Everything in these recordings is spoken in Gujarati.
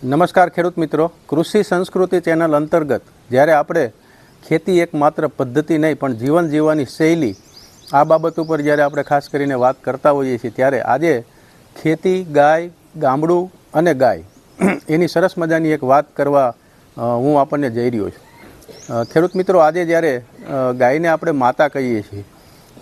નમસ્કાર ખેડૂત મિત્રો. કૃષિ સંસ્કૃતિ ચેનલ અંતર્ગત જ્યારે આપણે ખેતી એક માત્ર પદ્ધતિ નહીં, પણ જીવન જીવવાની શૈલી આ બાબત ઉપર જ્યારે આપણે ખાસ કરીને વાત કરતા હોઈએ છીએ, ત્યારે આજે ખેતી, ગાય, ગામડું અને ગાય એની સરસ મજાની એક વાત કરવા હું આપણને જઈ રહ્યો છું. ખેડૂત મિત્રો, આજે જ્યારે ગાયને આપણે માતા કહીએ છીએ,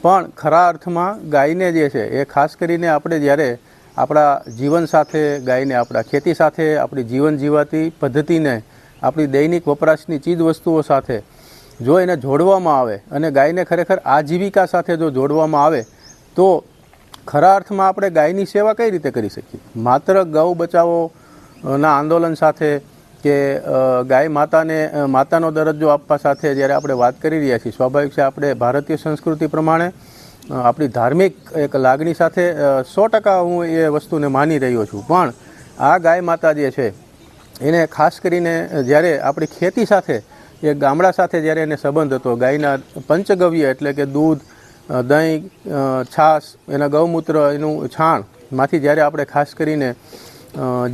પણ ખરા અર્થમાં ગાયને જે છે, એ ખાસ કરીને આપણે જ્યારે આપણા જીવન સાથે ગાયને આપણા ખેતી સાથે, આપણી જીવન જીવાતી પદ્ધતિને, આપણી દૈનિક વપરાશની ચીજ વસ્તુઓ સાથે જો એને જોડવામાં આવે અને ગાયને ખરેખર આજીવિકા સાથે જો જોડવામાં આવે, તો ખરા અર્થમાં આપણે ગાયની સેવા કઈ રીતે કરી શકીએ? માત્ર ગૌ બચાવોના આંદોલન સાથે કે ગાય માતાને માતાનો દરજ્જો આપવા સાથે જ્યારે આપણે વાત કરી રહ્યા છીએ, સ્વાભાવિક છે આપણે ભારતીય સંસ્કૃતિ પ્રમાણે આપણી ધાર્મિક એક લાગણી સાથે સો ટકા હું એ વસ્તુને માની રહ્યો છું. પણ આ ગાય માતા જે છે, એને ખાસ કરીને જ્યારે આપણી ખેતી સાથે, એ ગામડા સાથે જ્યારે એને સંબંધ હતો, ગાયના પંચગવ્ય એટલે કે દૂધ દહીં છાશ, એના ગૌમૂત્ર, એનું છાણ, માંથી જ્યારે આપણે ખાસ કરીને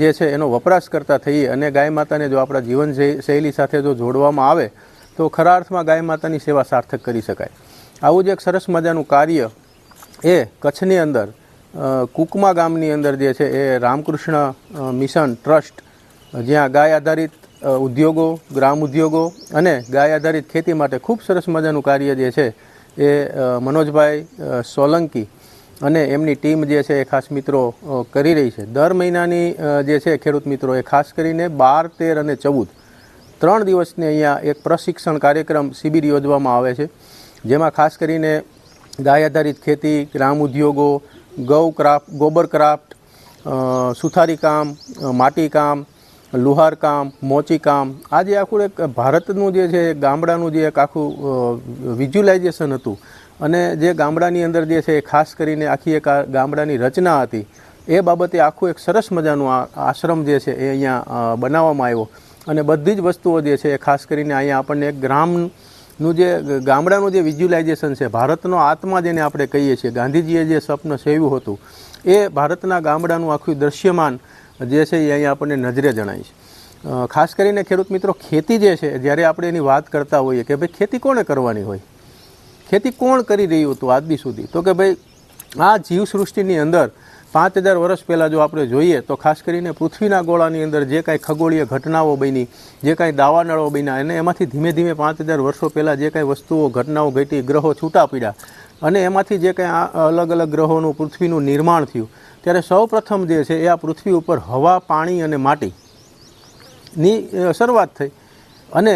જે છે એનો વપરાશ કરતા થઈએ અને ગાય માતાને જો આપણા જીવન શૈલી સાથે જો જોડવામાં આવે, તો ખરા અર્થમાં ગાય માતાની સેવા સાર્થક કરી શકાય. આવું જ એક સરસ મજાનું કાર્ય એ કચ્છની અંદર કુકમા ગામની અંદર જે છે એ રામકૃષ્ણ મિશન ટ્રસ્ટ, જ્યાં ગાય આધારિત ઉદ્યોગો, ગ્રામ ઉદ્યોગો અને ગાય આધારિત ખેતી માટે ખૂબ સરસ મજાનું કાર્ય જે છે એ મનોજભાઈ સોલંકી અને એમની ટીમ જે છે એ ખાસ મિત્રો કરી રહી છે. દર મહિનાની જે છે ખેડૂત મિત્રો એ ખાસ કરીને બાર, તેર અને ચૌદ ત્રણ દિવસની અહીંયા એક પ્રશિક્ષણ કાર્યક્રમ શિબિર યોજવામાં આવે છે. જેમાં ખાસ કરીને ગાય આધારિત ખેતી ગ્રામ ઉદ્યોગો ગૌ ક્રાફ્ટ ગોબર ક્રાફ્ટ સુથારી કામ અ, માટી કામ લુહાર કામ મોચી કામ. આ જે આખું એક ભારતનું જે છે ગામડાનું જે એક આખું વિઝ્યુલાઇઝેશન હતું. અને જે ગામડાની અંદર જે છે ખાસ કરીને આખી એક ગામડાની રચના હતી એ બાબતે આખું એક સરસ મજાનું આશ્રમ જે છે એ અહીંયા બનાવવામાં આવ્યો. અને બધી જ વસ્તુઓ જે છે એ ખાસ કરીને અહીંયા આપણને એક ગ્રામનું જે ગામડાનું જે વિઝ્યુલાઇઝેશન છે, ભારતનો આત્મા જેને આપણે કહીએ છીએ, ગાંધીજીએ જે સ્વપ્ન સેવ્યું હતું, એ ભારતના ગામડાનું આખું દૃશ્યમાન જે છે એ અહીંયા આપણને નજરે જણાય છે. ખાસ કરીને ખેડૂત મિત્રો, ખેતી જે છે, જ્યારે આપણે એની વાત કરતા હોઈએ કે ભાઈ ખેતી કોણે કરવાની હોય? ખેતી કોણ કરી રહ્યું હતું આજ સુધી? તો કે ભાઈ, આ જીવસૃષ્ટિની અંદર પાંચ હજાર વર્ષ પહેલાં જો આપણે જોઈએ, તો ખાસ કરીને પૃથ્વીના ગોળાની અંદર જે કાંઈ ખગોળીય ઘટનાઓ બની, જે કાંઈ દાવાનળો બન્યા, અને એમાંથી ધીમે ધીમે પાંચ હજાર વર્ષો પહેલાં જે કાંઈ વસ્તુઓ, ઘટનાઓ ઘટી, ગ્રહો છૂટા પડ્યા, અને એમાંથી જે કાંઈ અલગ અલગ ગ્રહોનું પૃથ્વીનું નિર્માણ થયું, ત્યારે સૌ પ્રથમ જે છે એ આ પૃથ્વી ઉપર હવા, પાણી અને માટીની શરૂઆત થઈ. અને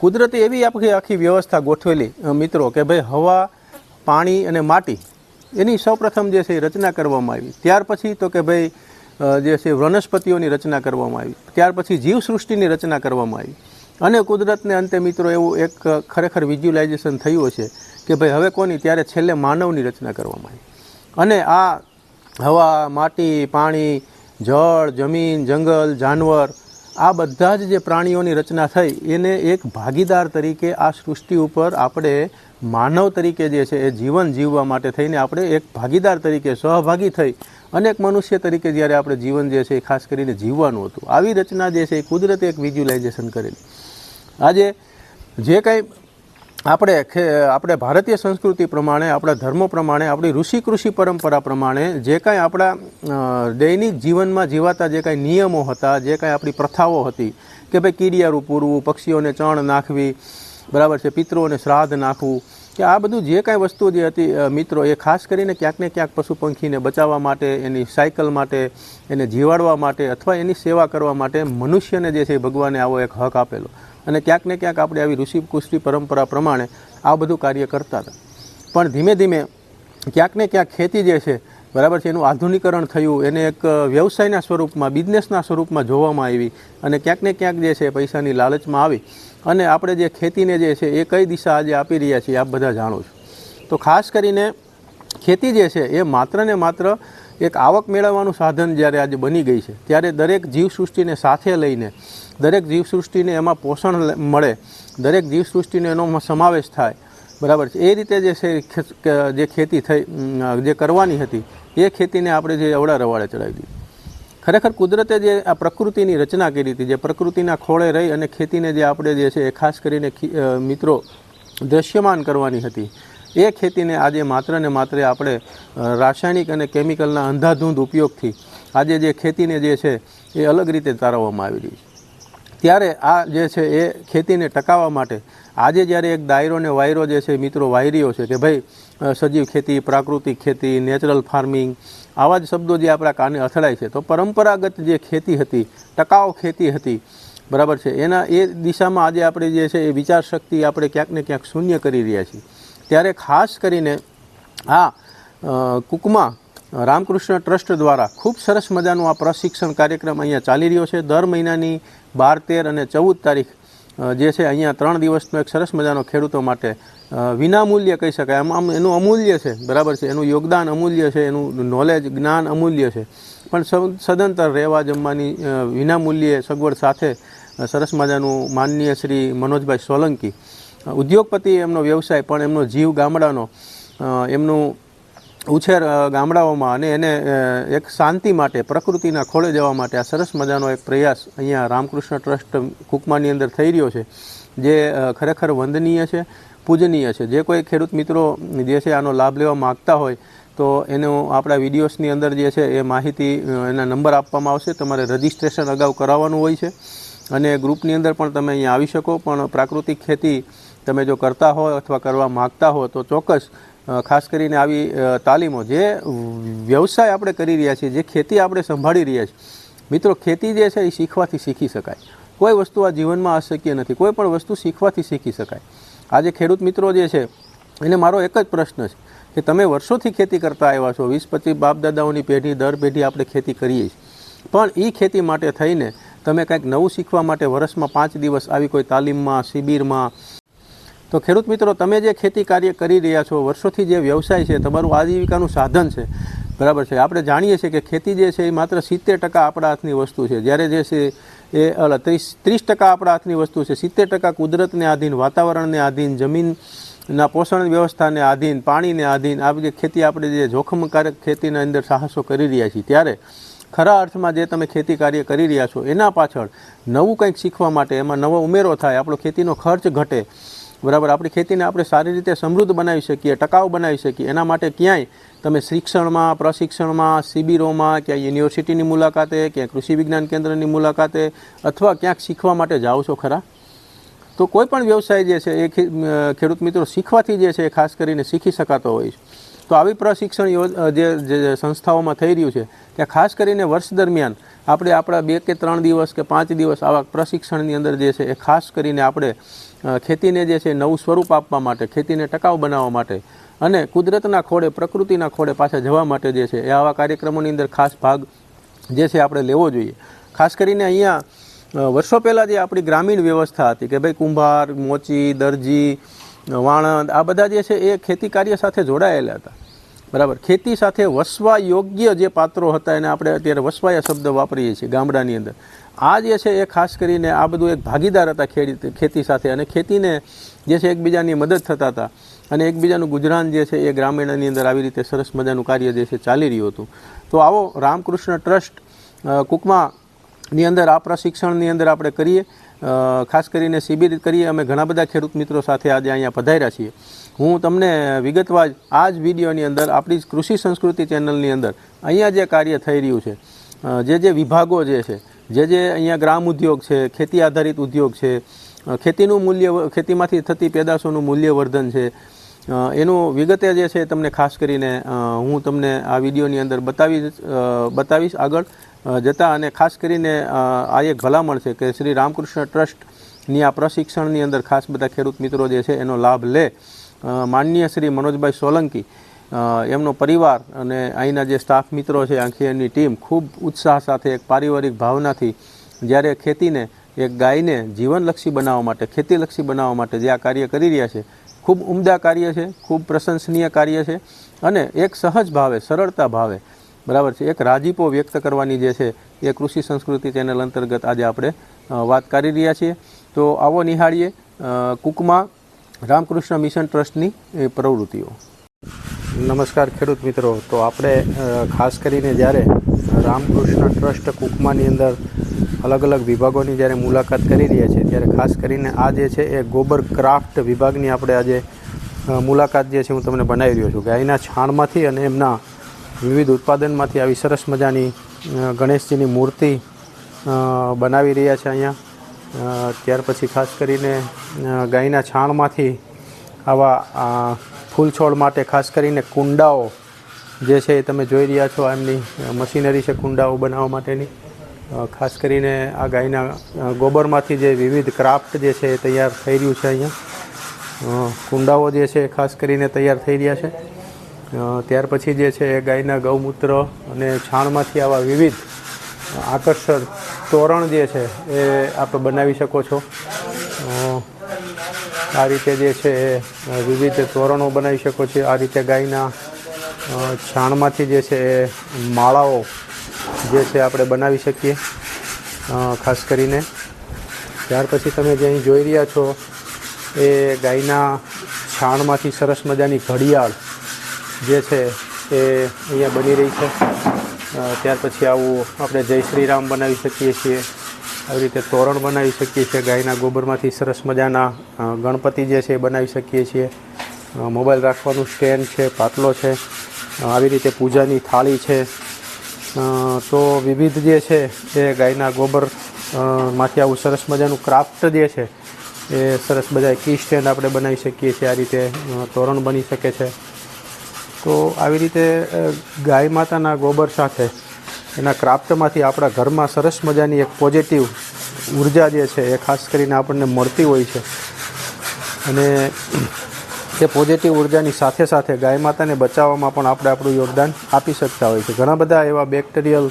કુદરતી એવી આખી આખી વ્યવસ્થા ગોઠવેલી મિત્રો, કે ભાઈ હવા, પાણી અને માટી એની સૌપ્રથમ જે છે એ રચના કરવામાં આવી. ત્યાર પછી તો કે ભાઈ જે છે વનસ્પતિઓની રચના કરવામાં આવી. ત્યાર પછી જીવસૃષ્ટિની રચના કરવામાં આવી. અને કુદરતને અંતે મિત્રો એવું એક ખરેખર વિઝ્યુલાઇઝેશન થયું હશે કે ભાઈ હવે કોની? ત્યારે છેલ્લે માનવની રચના કરવામાં આવી. અને આ હવા, માટી, પાણી, જળ, જમીન, જંગલ, જાનવર, આ બધા જ જે પ્રાણીઓની રચના થઈ, એને એક ભાગીદાર તરીકે આ સૃષ્ટિ ઉપર આપણે માનવ તરીકે જે છે એ જીવન જીવવા માટે થઈને આપણે એક ભાગીદાર તરીકે સહભાગી થઈ અને એક મનુષ્ય તરીકે જ્યારે આપણે જીવન જે છે એ ખાસ કરીને જીવવાનું હતું. આવી રચના જે છે એ કુદરતે એક વિઝ્યુલાઇઝેશન કરેલી. આજે જે કંઈ આપણે આપણે ભારતીય સંસ્કૃતિ પ્રમાણે, આપણા ધર્મો પ્રમાણે, આપણી ઋષિ કૃષિ પરંપરા પ્રમાણે જે કાંઈ આપણા દૈનિક જીવનમાં જીવાતા જે કાંઈ નિયમો હતા, જે કાંઈ આપણી પ્રથાઓ હતી કે ભાઈ કીડિયારું પૂરવું, પક્ષીઓને ચણ નાખવી બરાબર છે પિતૃઓને શ્રાદ્ધ નાખવું. કે આ બધું જે કાંઈ વસ્તુ જે હતી મિત્રો, એ ખાસ કરીને ક્યાંક ને ક્યાંક પશુ પંખીને બચાવવા માટે, એની સાયકલ માટે, એને જીવાડવા માટે અથવા એની સેવા કરવા માટે મનુષ્યને જે છે ભગવાને આવો એક હક આપેલો. અને ક્યાંક ને ક્યાંક આપણે આવી ઋષિ કુષ્ટિ પરંપરા પ્રમાણે આ બધું કાર્ય કરતા હતા. પણ ધીમે ધીમે ક્યાંક ને ક્યાંક ખેતી જે છે, બરાબર છે, એનું આધુનિકરણ થયું, એને એક વ્યવસાયના સ્વરૂપમાં, બિઝનેસના સ્વરૂપમાં જોવામાં આવી. અને ક્યાંક ને ક્યાંક જે છે પૈસાની લાલચમાં આવી. અને આપણે જે ખેતીને જે છે એ કઈ દિશા આજે આપી રહ્યા છીએ, આપ બધા જાણો છો. તો ખાસ કરીને ખેતી જે છે એ માત્ર ને માત્ર એક આવક મેળવવાનું સાધન જ્યારે આજે બની ગઈ છે, ત્યારે દરેક જીવસૃષ્ટિને સાથે લઈને, દરેક જીવસૃષ્ટિને એમાં પોષણ મળે, દરેક જીવસૃષ્ટિને એનો સમાવેશ થાય, બરાબર છે. એ રીતે જે છે જે ખેતી થઈ, જે કરવાની હતી, એ ખેતીને આપણે જે અવડા રવાડે ચડાવી દીધી. ખરેખર કુદરતે જે આ પ્રકૃતિની રચના કરી હતી, જે પ્રકૃતિના ખોળે રહી અને ખેતીને જે આપણે જે છે એ ખાસ કરીને મિત્રો દ્રશ્યમાન કરવાની હતી. એ ખેતીને આજે માત્ર ને માત્ર આપણે રાસાયણિક અને કેમિકલના અંધાધૂંધ ઉપયોગથી આજે જે ખેતીને જે છે એ અલગ રીતે તારવવામાં આવી રહી છે. ત્યારે આ જે છે એ ખેતીને ટકાવવા માટે આજે જ્યારે એક દાયરો ને વાયરો જે છે મિત્રો વાયરીઓ છે કે ભાઈ સજીવ ખેતી, પ્રાકૃતિક ખેતી, નેચરલ ફાર્મિંગ આવા જ શબ્દો જે આપણા કાને અથડાય છે, તો પરંપરાગત જે ખેતી હતી, ટકાઉ ખેતી હતી, બરાબર છે, એના એ દિશામાં આજે આપણે જે છે એ વિચાર શક્તિ આપણે ક્યાંક ને ક્યાંક શૂન્ય કરી રહ્યા છીએ. ત્યારે ખાસ કરીને આ કુકમાં, રામકૃષ્ણ ટ્રસ્ટ દ્વારા ખૂબ સરસ મજાનું આ પ્રશિક્ષણ કાર્યક્રમ અહીંયા ચાલી રહ્યો છે. દર મહિનાની બાર તેર અને ચૌદ તારીખ જે છે અહીંયા ત્રણ દિવસનો એક સરસ મજાનો ખેડૂતો માટે વિનામૂલ્ય કહી શકાય. આમ આમ એનું અમૂલ્ય છે. બરાબર છે? એનું યોગદાન અમૂલ્ય છે. એનું નોલેજ જ્ઞાન અમૂલ્ય છે. પણ સદંતર રહેવા જમવાની વિનામૂલ્યે સગવડ સાથે સરસ મજાનું માનનીય શ્રી મનોજભાઈ સોલંકી ઉદ્યોગપતિ એમનો વ્યવસાય, પણ એમનો જીવ ગામડાનો એમનું ઉછેર ગામડાઓમાં અને એને એક શાંતિ માટે, પ્રકૃતિના ખોળે જવા માટે આ સરસ મજાનો એક પ્રયાસ અહીંયા રામકૃષ્ણ ટ્રસ્ટ કુકમાની અંદર થઈ રહ્યો છે, જે ખરેખર વંદનીય છે. પૂજનીય છે. જે કોઈ ખેડૂત મિત્રો જે છે આનો લાભ લેવા માગતા હોય, તો એનો આપણા વિડીયોસની અંદર જે છે એ માહિતી એના નંબર આપવામાં આવશે. તમારે રજિસ્ટ્રેશન અગાઉ કરાવવાનું હોય છે. અને ગ્રુપની અંદર પણ તમે અહીંયા આવી શકો, પણ પ્રાકૃતિક ખેતી તમે જો કરતા હો અથવા કરવા માગતા હો, તો ચોક્કસ ખાસ કરીને આવી તાલીમો જે વ્યવસાય આપણે કરી રહ્યા છીએ, જે ખેતી આપણે સંભાળી રહ્યા છીએ, મિત્રો ખેતી જે છે એ શીખવાથી શીખી શકાય. કોઈ વસ્તુ આ જીવનમાં અશક્ય નથી, કોઈ પણ વસ્તુ શીખવાથી શીખી શકાય. આજે ખેડૂત મિત્રો જે છે, એને મારો એક જ પ્રશ્ન છે કે તમે વર્ષોથી ખેતી કરતા આવ્યા છો, વીસ પચીસ બાપ દાદાઓની પેઢી, દર પેઢી આપણે ખેતી કરીએ છીએ. પણ એ ખેતી માટે થઈને તમે કંઈક નવું શીખવા માટે વર્ષમાં પાંચ દિવસ આવી કોઈ તાલીમમાં, શિબિરમાં. તો ખેડૂત મિત્રો, તમે જે ખેતી કાર્ય કરી રહ્યા છો, વર્ષોથી જે વ્યવસાય છે, તમારું આજીવિકાનું સાધન છે. બરાબર છે. આપણે જાણીએ છીએ કે ખેતી જે છે, એ માત્ર સિત્તેર ટકા આપણા હાથની વસ્તુ છે. જ્યારે જે છે એ, અલ, ત્રીસ ત્રીસ ટકા આપણા હાથની વસ્તુ છે. સિત્તેર ટકા કુદરતને આધીન, વાતાવરણને આધીન, જમીનના પોષણ વ્યવસ્થાને આધીન, પાણીને આધીન, આ બધી ખેતી આપણે જે જોખમકારક ખેતીના અંદર સાહસો કરી રહ્યા છીએ. ત્યારે ખરા અર્થમાં જે તમે ખેતી કાર્ય કરી રહ્યા છો, એના પાછળ નવું કંઈક શીખવા માટે એમાં નવો ઉમેરો થાય, આપણો ખેતીનો ખર્ચ ઘટે. બરાબર? આપણી ખેતીને આપણે સારી રીતે સમૃદ્ધ બનાવી શકીએ, ટકાઉ બનાવી શકીએ. એના માટે ક્યાંય તમે શિક્ષણમાં, પ્રશિક્ષણમાં, શિબિરોમાં, ક્યાંય યુનિવર્સિટીની મુલાકાતે, ક્યાંય કૃષિ વિજ્ઞાન કેન્દ્રની મુલાકાતે અથવા ક્યાંક શીખવા માટે જાઓ છો ખરા? તો કોઈ પણ વ્યવસાય જે છે એ ખેડૂત મિત્રો શીખવાથી જે છે એ ખાસ કરીને શીખી શકાતો હોય છે. તો આવી પ્રશિક્ષણ જે સંસ્થાઓમાં થઈ રહ્યું છે, ત્યાં ખાસ કરીને વર્ષ દરમિયાન આપણે આપણા બે કે ત્રણ દિવસ કે પાંચ દિવસ આવા પ્રશિક્ષણની અંદર જે છે એ ખાસ કરીને આપણે ખેતીને જે છે નવું સ્વરૂપ આપવા માટે, ખેતીને ટકાઉ બનાવવા માટે અને કુદરતના ખોળે, પ્રકૃતિના ખોળે પાછા જવા માટે જે છે એ આવા કાર્યક્રમોની અંદર ખાસ ભાગ જે છે આપણે લેવો જોઈએ. ખાસ કરીને અહીંયા વર્ષો પહેલાં જે આપણી ગ્રામીણ વ્યવસ્થા હતી કે ભાઈ કુંભાર, મોચી, દરજી વાણંદ આ બધા જે છે એ ખેતી કાર્ય સાથે જોડાયેલા હતા. બરાબર. ખેતી સાથે વસવા યોગ્ય જે પાત્રો હતા એને આપણે અત્યારે વસવાયા શબ્દ વાપરીએ છીએ ગામડાની અંદર. આ જે છે એ ખાસ કરીને આ બધું એક ભાગીદાર હતા ખેડી, ખેતી સાથે અને ખેતીને જે છે એકબીજાની મદદ થતા હતા. અને એકબીજાનું ગુજરાન જે છે એ ગ્રામીણની અંદર આવી રીતે સરસ મજાનું કાર્ય જે છે ચાલી રહ્યું હતું. તો આવો રામકૃષ્ણ ટ્રસ્ટ કુકમાની અંદર આ પ્રશિક્ષણની અંદર આપણે કરીએ. ખાસ કરીને શિબિર કરીએ. અમે ઘણા બધા ખેડૂત મિત્રો સાથે આજે અહીંયા પધાર્યા છીએ. હું તમને વિગતવાર આ જ વિડીયોની અંદર, આપણી કૃષિ સંસ્કૃતિ ચેનલની અંદર અહીંયા જે કાર્ય થઈ રહ્યું છે જે જે વિભાગો જે છે, જે જે અહીંયા ગ્રામ ઉદ્યોગ છે, ખેતી આધારિત ઉદ્યોગ છે ખેતીનું મૂલ્ય, ખેતીમાંથી થતી પેદાશોનું મૂલ્યવર્ધન છે એનું વિગતે જે છે તમને ખાસ કરીને હું તમને આ વિડીયોની અંદર બતાવી બતાવીશ આગળ. જતા અને ખાસ કરીને આ એક ભલામણ છે કે શ્રી રામકૃષ્ણ ટ્રસ્ટની આ પ્રશિક્ષણની અંદર ખાસ બધા ખેડૂત મિત્રો જે છે એનો લાભ લે. માનનીય શ્રી મનોજભાઈ સોલંકી એમનો પરિવાર અને અહીંના જે સ્ટાફ મિત્રો છે, આખી એમની ટીમ ખૂબ ઉત્સાહ સાથે એક પારિવારિક ભાવનાથી જ્યારે ખેતીને, એક ગાયને જીવનલક્ષી બનાવવા માટે, ખેતીલક્ષી બનાવવા માટે જે આ કાર્ય કરી રહ્યા છે, ખૂબ ઉમદા કાર્ય છે, ખૂબ પ્રશંસનીય કાર્ય છે અને એક સહજ ભાવે, સરળતા ભાવે બરાબર છે. એક રાજીપો વ્યક્ત કરવાની જે છે, એ કૃષિ સંસ્કૃતિ ચેનલ અંતર્ગત આજે આપણે વાત કરી રહ્યા છીએ. તો આવો નિહાળીએ કુકમાં રામકૃષ્ણ મિશન ટ્રસ્ટની પ્રવૃત્તિઓ. નમસ્કાર ખેડૂત મિત્રો. તો આપણે ખાસ કરીને જ્યારે રામકૃષ્ણ ટ્રસ્ટ કુકમાની અંદર અલગ અલગ વિભાગોની જ્યારે મુલાકાત કરી રહ્યા છીએ, ત્યારે ખાસ કરીને આ જે છે, એ ગોબર ક્રાફ્ટ વિભાગની આપણે આજે મુલાકાત જે છે, હું તમને બનાવી રહ્યો છું ગાયના છાણમાંથી અને એમના વિવિધ ઉત્પાદનમાંથી આવી સરસ મજાની ગણેશજીની મૂર્તિ બનાવી રહ્યા છે અહીંયા. ત્યાર પછી ખાસ કરીને ગાયના છાણમાંથી આવા ફૂલ છોડ માટે ખાસ કરીને કુંડાઓ જે છે એ તમે જોઈ રહ્યા છો, એમની મશીનરી છે કુંડાઓ બનાવવા માટેની. ખાસ કરીને આ ગાયના ગોબરમાંથી જે વિવિધ ક્રાફ્ટ જે છે એ તૈયાર થઈ રહ્યું છે અહીંયા. કુંડાઓ જે છે ખાસ કરીને તૈયાર થઈ રહ્યા છે. ત્યાર પછી જે છે એ ગાયના ગૌમૂત્ર અને છાણમાંથી આવા વિવિધ આકર્ષક તોરણ જે છે એ આપણે બનાવી શકો છો. આ રીતે જે છે એ વિવિધ તોરણો બનાવી શકો છો. આ રીતે ગાયના છાણમાંથી જે છે એ માળાઓ જે છે આપણે બનાવી શકીએ ખાસ કરીને. ત્યાર પછી તમે જે અહીં જોઈ રહ્યા છો એ ગાયના છાણમાંથી સરસ મજાની ઘડિયાળ જે છે એ અહીંયા બની રહી છે. ત્યાર પછી આવું આપણે જય શ્રી રામ બનાવી શકીએ છીએ. આવી રીતે તોરણ બનાવી શકીએ છીએ. ગાયના ગોબરમાંથી સરસ મજાના ગણપતિ જે છે એ બનાવી શકીએ છીએ. મોબાઈલ રાખવાનું સ્ટેન્ડ છે પાટલો છે. આવી રીતે પૂજાની થાળી છે. તો વિવિધ જે છે એ ગાયના ગોબરમાંથી આવું સરસ મજાનું ક્રાફ્ટ જે છે એ સરસ બધા કી સ્ટેન્ડ આપણે બનાવી શકીએ છીએ. આ રીતે તોરણ બની શકે છે. તો આવી રીતે ગાય માતાના ગોબર સાથે એના ક્રાફ્ટમાંથી આપણા ઘરમાં સરસ મજાની એક પોઝિટિવ ઊર્જા જે છે એ ખાસ કરીને આપણને મળતી હોય છે. અને એ પોઝિટિવ ઉર્જાની સાથે સાથે ગાય માતાને બચાવવામાં પણ આપણે આપણું યોગદાન આપી શકતા હોય છે. ઘણા બધા એવા બેક્ટેરિયલ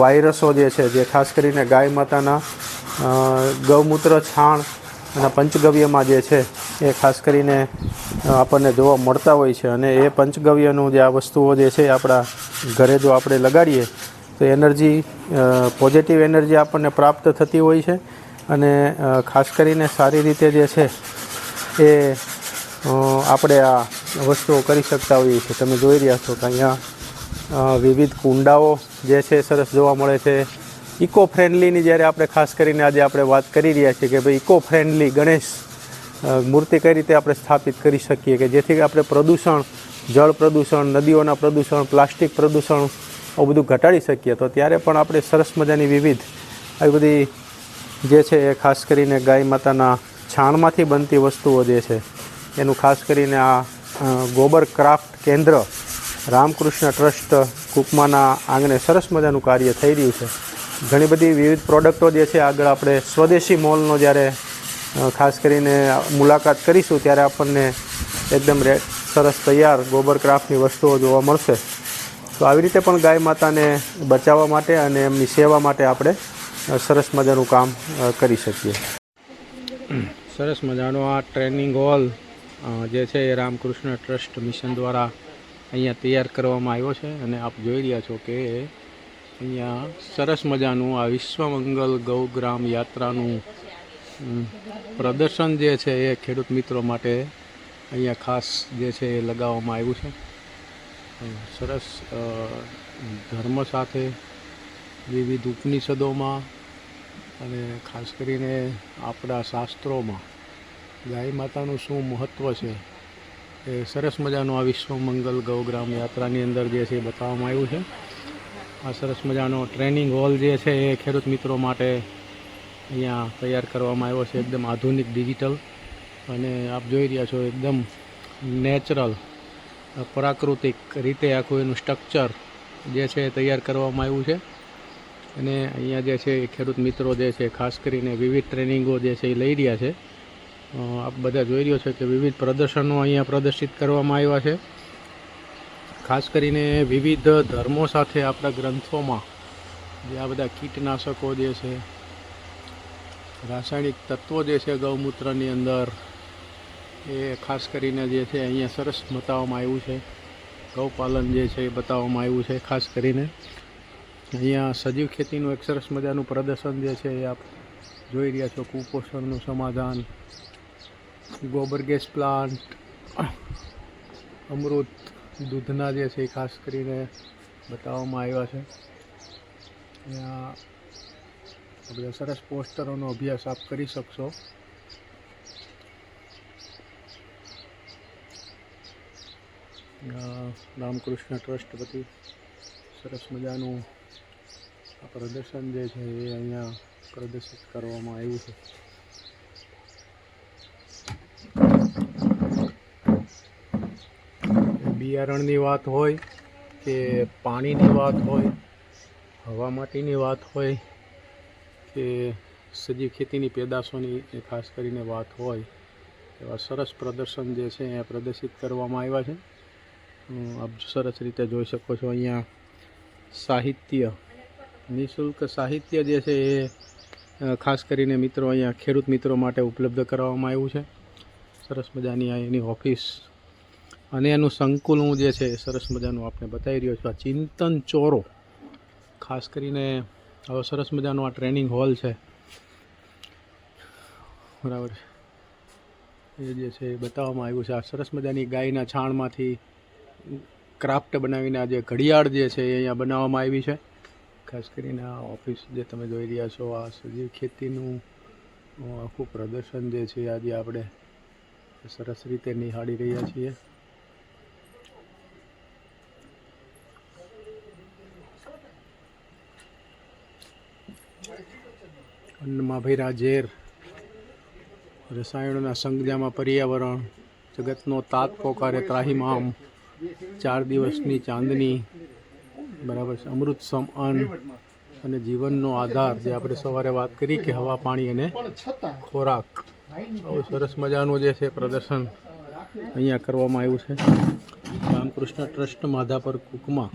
વાયરસો જે છે, જે ખાસ કરીને ગાય માતાના ગૌમૂત્ર, છાણ અને પંચગવ્યમાં જે છે એ ખાસ કરીને આપણને જોવા મળતા હોય છે. અને એ પંચગવ્યનું જે આ વસ્તુઓ જે છે, આપણા ઘરે જો આપણે લગાડીએ, તો એનર્જી પોઝિટિવ એનર્જી આપણને પ્રાપ્ત થતી હોય છે. અને ખાસ કરીને સારી રીતે જે છે, એ આપણે આ વસ્તુઓ કરી શકતા હોઈએ છીએ. તમે જોઈ રહ્યા છો કે અહીંયા વિવિધ કુંડાઓ જે છે, સરસ જોવા મળે છે. ઇકો ફ્રેન્ડલીની જ્યારે આપણે ખાસ કરીને આજે આપણે વાત કરી રહ્યા છીએ કે ભાઈ ઇકો ફ્રેન્ડલી ગણેશ મૂર્તિ કઈ રીતે આપણે સ્થાપિત કરી શકીએ કે જેથી આપણે પ્રદૂષણ, જળ પ્રદૂષણ, નદીઓના પ્રદૂષણ, પ્લાસ્ટિક પ્રદૂષણ, આવું બધું ઘટાડી શકીએ. તો ત્યારે પણ આપણે સરસ મજાની વિવિધ આવી બધી જે છે એ ખાસ કરીને ગાય માતાના છાણમાંથી બનતી વસ્તુઓ જે છે, એનું ખાસ કરીને આ ગોબર ક્રાફ્ટ કેન્દ્ર રામકૃષ્ણ ટ્રસ્ટ કુકમાના આંગણે સરસ મજાનું કાર્ય થઈ રહ્યું છે. ઘણી બધી વિવિધ પ્રોડક્ટો જે છે આગળ આપણે સ્વદેશી મોલનો જ્યારે ખાસ કરીને મુલાકાત કરીશું ત્યારે આપણને એકદમ સરસ તૈયાર ગોબર ક્રાફ્ટની વસ્તુઓ જોવા મળશે. તો આવી રીતે પણ ગાય માતાને બચાવવા માટે અને એમની સેવા માટે આપણે સરસ મજાનું કામ કરી શકીએ. સરસ મજાનો આ ટ્રેનિંગ હોલ જે છે એ રામકૃષ્ણ ટ્રસ્ટ મિશન દ્વારા અહીંયા તૈયાર કરવામાં આવ્યો છે અને આપ જોઈ રહ્યા છો કે અહીંયા સરસ મજાનું આ વિશ્વમંગલ ગૌગ્રામ યાત્રાનું પ્રદર્શન જે છે એ ખેડૂત મિત્રો માટે અહીંયા ખાસ જે છે એ લગાવવામાં આવ્યું છે. સરસ ધર્મ સાથે વિવિધ ઉપનિષદોમાં અને ખાસ કરીને આપણા શાસ્ત્રોમાં ગાય માતાનું શું મહત્ત્વ છે એ સરસ મજાનું આ વિશ્વ મંગલ ગૌગ્રામ યાત્રાની અંદર જે છે એ બતાવવામાં આવ્યું છે. આ સરસ મજાનો ટ્રેનિંગ હોલ જે છે એ ખેડૂત મિત્રો માટે અહીંયા તૈયાર કરવામાં આવ્યો છે એકદમ આધુનિક ડિજિટલ. અને આપ જોઈ રહ્યા છો એકદમ નેચરલ, પ્રાકૃતિક રીતે આખું એનું સ્ટ્રક્ચર જે છે તૈયાર કરવામાં આવ્યું છે. અને અહીંયા જે છે ખેડૂત મિત્રો જે છે, ખાસ કરીને વિવિધ ટ્રેનિંગો જે છે એ લઈ રહ્યા છે. આપ બધા જોઈ રહ્યો છે કે વિવિધ પ્રદર્શનો અહીંયા પ્રદર્શિત કરવામાં આવ્યા છે. ખાસ કરીને વિવિધ ધર્મો સાથે આપણા ગ્રંથોમાં જે આ બધા કીટનાશકો જે છે રાસાયણિક તત્વો જે છે ગૌમૂત્રની અંદર, એ ખાસ કરીને જે છે અહીંયા સરસ બતાવવામાં આવ્યું છે. ગૌપાલન જે છે એ બતાવવામાં આવ્યું છે, ખાસ કરીને. અહીંયા સજીવ ખેતીનું એક સરસ મજાનું પ્રદર્શન જે છે એ આપ જોઈ રહ્યા છો, કુપોષણનું સમાધાન, ગોબર ગેસ પ્લાન્ટ, અમૃત દૂધના જે છે એ ખાસ કરીને બતાવવામાં આવ્યા છે. અહીંયા આ બધા સરસ પોસ્ટરોનો અભ્યાસ આપ કરી શકશો. રામકૃષ્ણ ટ્રસ્ટ વતી સરસ મજાનું આ પ્રદર્શન જે છે એ અહીંયા પ્રદર્શિત કરવામાં આવ્યું છે. બિયારણની વાત હોય કે પાણીની વાત હોય, હવા માટીની વાત હોય કે સજીવ ખેતીની પેદાશોની ખાસ કરીને વાત હોય, એવા સરસ પ્રદર્શન જે છે એ પ્રદર્શિત કરવામાં આવ્યા છે. આપ સરસ રીતે જોઈ શકો છો અહીંયા સાહિત્ય, નિઃશુલ્ક સાહિત્ય જે છે એ ખાસ કરીને મિત્રો અહીંયા ખેડૂત મિત્રો માટે ઉપલબ્ધ કરાવવામાં આવ્યું છે. સરસ મજાની આ એની ઓફિસ. અને એનું સંકુલ હું જે છે એ સરસ મજાનું આપને બતાવી રહ્યો છું. આ ચિંતન ચોરો, ખાસ કરીને હવે સરસ મજાનો આ ટ્રેનિંગ હોલ છે. બરાબર એ જે છે એ બતાવવામાં આવ્યું છે. આ સરસ મજાની ગાયના છાણમાંથી ક્રાફ્ટ બનાવીને આ જે ઘડિયાળ જે છે એ અહીંયા બનાવવામાં આવી છે. ખાસ કરીને આ ઓફિસ જે તમે જોઈ રહ્યા છો, આ સજીવ ખેતીનું આખું પ્રદર્શન જે છે આજે આપણે સરસ રીતે નિહાળી રહ્યા છીએ. અન્નમાં ભર્યા ઝેર રસાયણોના સંજ્ઞામાં પર્યાવરણ, જગતનો તાત પોકારે ત્રાહિમામ, ચાર દિવસની ચાંદની, બરાબર છે અમૃત સમ અન્ન અને જીવનનો આધાર, જે આપણે સવારે વાત કરી કે હવા, પાણી અને ખોરાક. બહુ સરસ મજાનું જે છે પ્રદર્શન અહીંયા કરવામાં આવ્યું છે. રામકૃષ્ણ ટ્રસ્ટ માધાપર કુકમાં.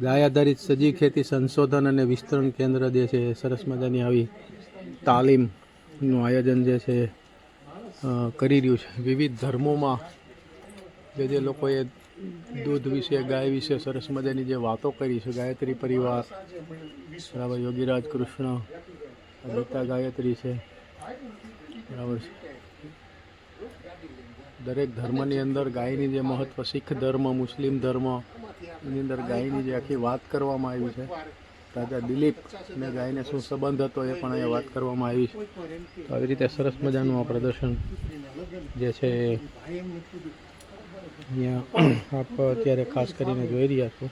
ગાય આધારિત સજીવ ખેતી સંશોધન અને વિસ્તરણ કેન્દ્ર જે છે, સરસ મજાની આવી તાલીમનું આયોજન જે છે કરી રહ્યું છે. વિવિધ ધર્મોમાં જે જે લોકોએ દૂધ વિશે, ગાય વિશે સરસ મજાની જે વાતો કરી છે, ગાયત્રી પરિવાર, બરાબર, યોગીરાજ કૃષ્ણ ગીતા ગાયત્રી છે, બરાબર છે. દરેક ધર્મની અંદર ગાયની જે મહત્વ, શીખ ધર્મ, મુસ્લિમ ધર્મ, એની અંદર ગાયની જે આખી વાત કરવામાં આવી છે. રાજા દિલીપ અને ગાયને શું સંબંધ હતો એ પણ અહીંયા વાત કરવામાં આવી તો આવી રીતે સરસ મજાનું આ પ્રદર્શન જે છે અહીંયા આપ અત્યારે ખાસ કરીને જોઈ રહ્યા છો.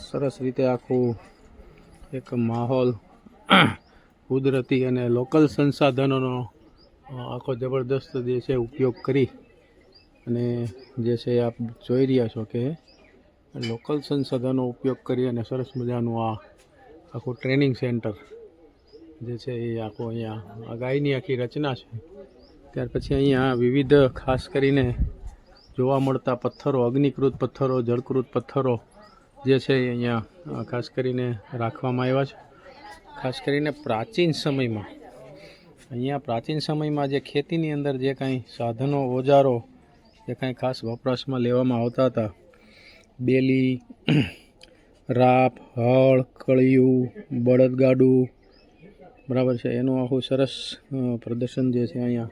સરસ રીતે આખું એક માહોલ કુદરતી અને લોકલ સંસાધનોનો આખો જબરદસ્ત જે છે ઉપયોગ કરી અને જે છે આપ જોઈ રહ્યા છો કે લોકલ સંસાધનો ઉપયોગ કરી અને સરસ મજાનું આ આખું ટ્રેનિંગ સેન્ટર જે છે એ આખું અહીંયા આ ગાયની આખી રચના છે. ત્યાર પછી અહીંયા વિવિધ ખાસ કરીને જોવા મળતા પથ્થરો, અગ્નિકૃત પથ્થરો, જળકૃત પથ્થરો જે છે એ અહીંયા ખાસ કરીને રાખવામાં આવ્યા છે. ખાસ કરીને પ્રાચીન સમયમાં. અહીંયા પ્રાચીન સમયમાં જે ખેતીની અંદર જે કાંઈ સાધનો, ઓજારો જે કાંઈ ખાસ વપરાશમાં લેવામાં આવતા હતા. બેલી, રાપ, હળ, કળિયું, બળદગાડું, બરાબર છે. એનું આખું સરસ પ્રદર્શન જે છે અહીંયા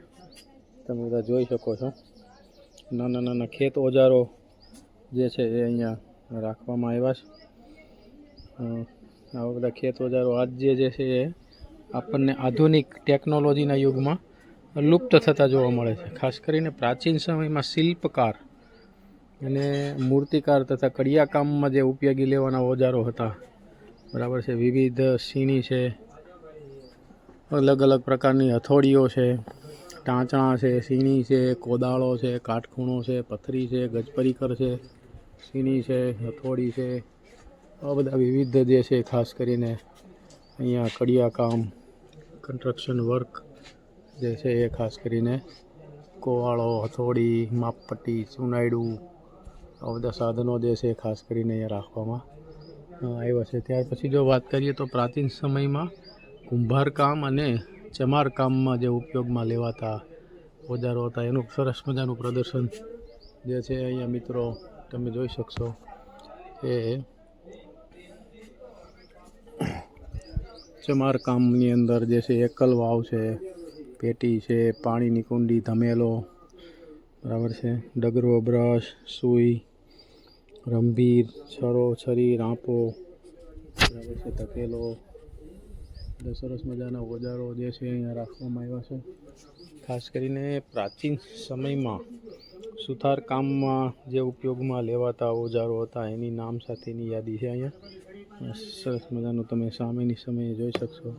તમે બધા જોઈ શકો છો. નાના નાના ખેત ઓજારો જે છે એ અહીંયા રાખવામાં આવ્યા છે. આવા બધા ખેત ઓજારો આજ જે છે એ આપણને આધુનિક ટેકનોલોજીના યુગમાં લુપ્ત થતા જોવા મળે છે. ખાસ કરીને પ્રાચીન સમયમાં શિલ્પકાર અને મૂર્તિકાર તથા કડિયાકામમાં જે ઉપયોગી લેવાના ઓજારો હતા. બરાબર છે? વિવિધ સીણી છે. અલગ અલગ પ્રકારની હથોડીઓ છે. ટાંચણા છે, સીણી છે, કોદાળો છે, કાટખૂણો છે, પથરી છે, ગજપરીકર છે, સીણી છે, હથોડી છે. આ બધા વિવિધ જે છે, ખાસ કરીને અહીંયા કડિયાકામ, કન્સ્ટ્રક્શન વર્ક જે છે એ ખાસ કરીને કોવાળો, હથોડી, માપપટ્ટી ચુનાયડું આ બધા સાધનો જે છે એ ખાસ કરીને અહીંયા રાખવામાં આવ્યા છે. ત્યાર પછી જો વાત કરીએ તો પ્રાચીન સમયમાં કુંભારકામ અને ચમારકામમાં જે ઉપયોગમાં લેવાતા ઓજારો હતા, એનું સરસ મજાનું પ્રદર્શન જે છે અહીંયા મિત્રો તમે જોઈ શકશો એ ચમારકામની અંદર જે છે એકલ વાવ છે પેટી છે, પાણીની કુંડી, ધમેલો, બરાબર છે. ડગરો, બ્રશ, સુઈ, રંભીર, છરો, છરી, રાંપો, બરાબર છે તકેલો સરસ મજાના ઓજારો જે છે અહીંયા રાખવામાં આવ્યા છે. ખાસ કરીને પ્રાચીન સમયમાં સુથાર કામમાં જે ઉપયોગમાં લેવાતા ઓજારો હતા, એની નામ સાથેની યાદી છે અહીંયા. સરસ મજાનું તમે સામેની સમયે જોઈ શકશો.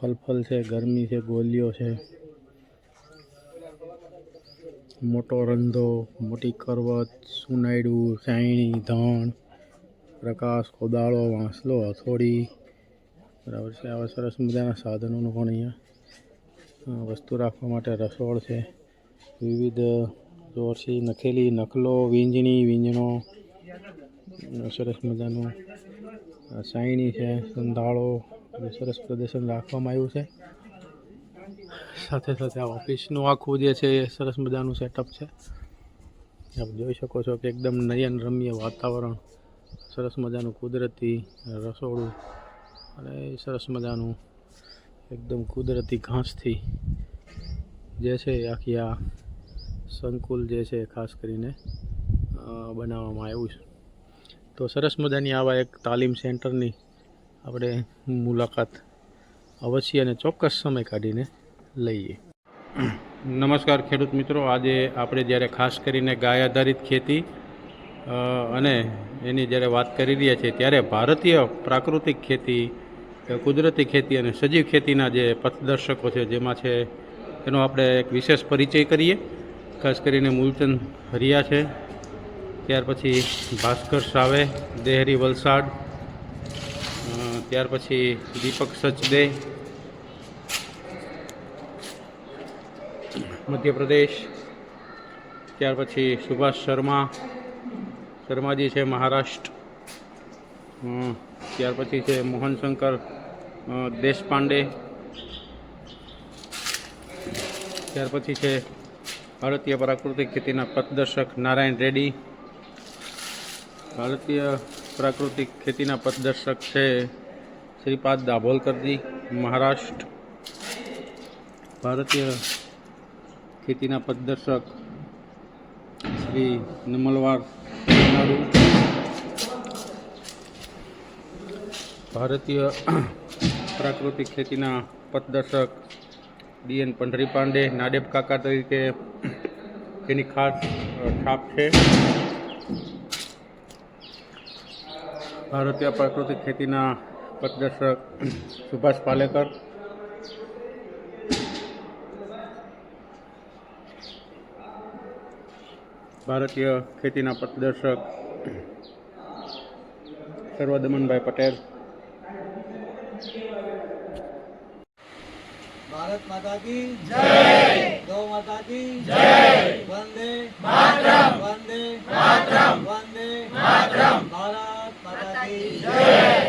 ફલફલ છે, ગરમી છે, ગોલીઓ છે. મોટો રંધો, મોટી કરવત, સુનાયડું, સાયણી, ધણ, પ્રકાશ, કોદાળો, વાંસલો, હથોડી. બરાબર છે. આવા સરસ મજાના સાધનોનું પણ અહીંયા વસ્તુ રાખવા માટે રસોડ છે. વિવિધ જોરસી નખેલી નખલો, વીંજણી, વીંજણો સરસ મજાનું સાયણી છે, સંધાળો સરસ પ્રદર્શન રાખવામાં આવ્યું છે. સાથે સાથે આ ઓફિસનું આખું જે છે એ સરસ મજાનું સેટઅપ છે. આપ જોઈ શકો છો કે એકદમ નયન રમ્ય વાતાવરણ, સરસ મજાનું કુદરતી રસોડું અને સરસ મજાનું એકદમ કુદરતી ઘાસથી જે છે આખી આ સંકુલ જે છે ખાસ કરીને બનાવવામાં આવ્યું છે. તો સરસ મજાની આવા એક તાલીમ સેન્ટરની આપણે મુલાકાત અવશ્ય અને ચોક્કસ સમય કાઢીને લઈએ. નમસ્કાર ખેડૂત મિત્રો. આજે આપણે જ્યારે ખાસ કરીને ગાય આધારિત ખેતી અને એની જ્યારે વાત કરી રહ્યા છીએ, ત્યારે ભારતીય પ્રાકૃતિક ખેતી કુદરતી ખેતી અને સજીવ ખેતીના જે પથદર્શકો છે, જેમાં છે, એનો આપણે એક વિશેષ પરિચય કરીએ. ખાસ કરીને મૂલચંદ હરિયા છે. ત્યાર પછી ભાસ્કર સાવે, દેહરી વલસાડ ત્યાર પછી દીપક સચદે મધ્યપ્રદેશ, ત્યાર પછી સુભાષ શર્મા, શર્માજી છે મહારાષ્ટ્ર ત્યાર પછી છે મોહનશંકર દેશપાંડે, ત્યાર પછી છે ભારતીય પ્રાકૃતિક ખેતીના પથદર્શક નારાયણ રેડ્ડી, ભારતીય પ્રાકૃતિક ખેતીના પથદર્શક છે શ્રીપાદ દાભોલકરજી, મહારાષ્ટ્ર. ભારતીય ખેતીના પ્રદર્શક શ્રી નમલવાર ભારતીય પ્રાકૃતિક ખેતીના પથદર્શક ડીએન પંઢરી પાંડે નાડેબ કાકા તરીકે તેની ખાસ છાપ છે. ભારતીય પ્રાકૃતિક ખેતીના પથદર્શક સુભાષ પાલેકર. ભારતીય ખેતીના પ્રદર્શક સર્વદમનભાઈ પટેલ. ભારત માતાજી જય! ગૌ માતા જય! વંદે માતરમ! વંદે માતરમ! વંદે માતરમ! ભારત માતાજી જય!